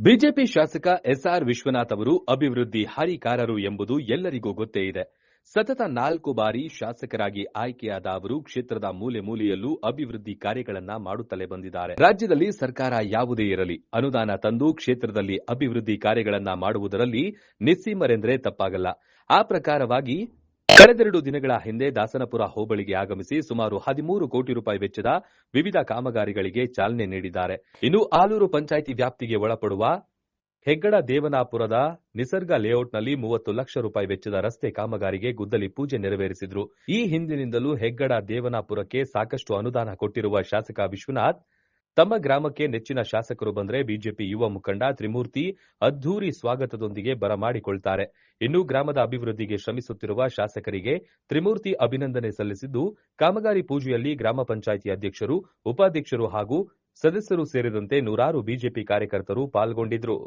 BJP ಶಾಸಕ S R Vishwanath ಅವರು ಅಭಿವೃದ್ಧಿ ಹರಿಕಾರರು ಎಂಬುದು ಎಲ್ಲರಿಗೂ ಗೊತ್ತೇ ಇದೆ. ಸತತ ನಾಲ್ಕು ಬಾರಿ ಶಾಸಕರಾಗಿ ಆಯ್ಕೆಯಾದ ಅವರು ಕ್ಷೇತ್ರದ ಮೂಲೆ ಮೂಲೆಯಲ್ಲೂ ಅಭಿವೃದ್ಧಿ ಕಾರ್ಯಗಳನ್ನ ಮಾಡುತ್ತಲೇ ಬಂದಿದ್ದಾರೆ. ರಾಜ್ಯದಲ್ಲಿ ಸರ್ಕಾರ ಯಾವುದೇ ಇರಲಿ, ಅನುದಾನ ತಂದು ಕ್ಷೇತ್ರದಲ್ಲಿ ಅಭಿವೃದ್ಧಿ ಕಾರ್ಯಗಳನ್ನ ಮಾಡುವುದರಲ್ಲಿ ನಿಸ್ಸೀಮರೆಂದರೆ ತಪ್ಪಾಗಲ್ಲ. ಆ ಪ್ರಕಾರವಾಗಿ ಕಳೆದೆರಡು ದಿನಗಳ ಹಿಂದೆ ದಾಸನಪುರ ಹೋಬಳಿಗೆ ಆಗಮಿಸಿ ಸುಮಾರು ಹದಿಮೂರು ಕೋಟಿ ರೂಪಾಯಿ ವೆಚ್ಚದ ವಿವಿಧ ಕಾಮಗಾರಿಗಳಿಗೆ ಚಾಲನೆ ನೀಡಿದ್ದಾರೆ. ಇನ್ನು ಆಲೂರು ಪಂಚಾಯಿತಿ ವ್ಯಾಪ್ತಿಗೆ ಒಳಪಡುವ ಹೆಗ್ಗಡ ದೇವನಾಪುರದ ನಿಸರ್ಗ ಲೇಔಟ್ನಲ್ಲಿ ಮೂವತ್ತು ಲಕ್ಷ ರೂಪಾಯಿ ವೆಚ್ಚದ ರಸ್ತೆ ಕಾಮಗಾರಿಗೆ ಗುದ್ದಲಿ ಪೂಜೆ ನೆರವೇರಿಸಿದ್ರು. ಈ ಹಿಂದಿನಿಂದಲೂ ಹೆಗ್ಗಡ ದೇವನಾಪುರಕ್ಕೆ ಸಾಕಷ್ಟು ಅನುದಾನ ಕೊಟ್ಟಿರುವ ಶಾಸಕ ವಿಶ್ವನಾಥ್ ತಮ್ಮ ಗ್ರಾಮಕ್ಕೆ ನೆಚ್ಚಿನ ಶಾಸಕರು ಬಂದರೆ ಬಿಜೆಪಿ ಯುವ ಮುಖಂಡ ತ್ರಿಮೂರ್ತಿ ಅದ್ದೂರಿ ಸ್ವಾಗತದೊಂದಿಗೆ ಬರಮಾಡಿಕೊಳ್ತಾರೆ. ಇನ್ನು ಗ್ರಾಮದ ಅಭಿವೃದ್ಧಿಗೆ ಶ್ರಮಿಸುತ್ತಿರುವ ಶಾಸಕರಿಗೆ ತ್ರಿಮೂರ್ತಿ ಅಭಿನಂದನೆ ಸಲ್ಲಿಸಿದ್ದು, ಕಾಮಗಾರಿ ಪೂಜೆಯಲ್ಲಿ ಗ್ರಾಮ ಪಂಚಾಯಿತಿ ಅಧ್ಯಕ್ಷರು, ಉಪಾಧ್ಯಕ್ಷರು ಹಾಗೂ ಸದಸ್ಯರು ಸೇರಿದಂತೆ ನೂರಾರು ಬಿಜೆಪಿ ಕಾರ್ಯಕರ್ತರು ಪಾಲ್ಗೊಂಡಿದ್ರು.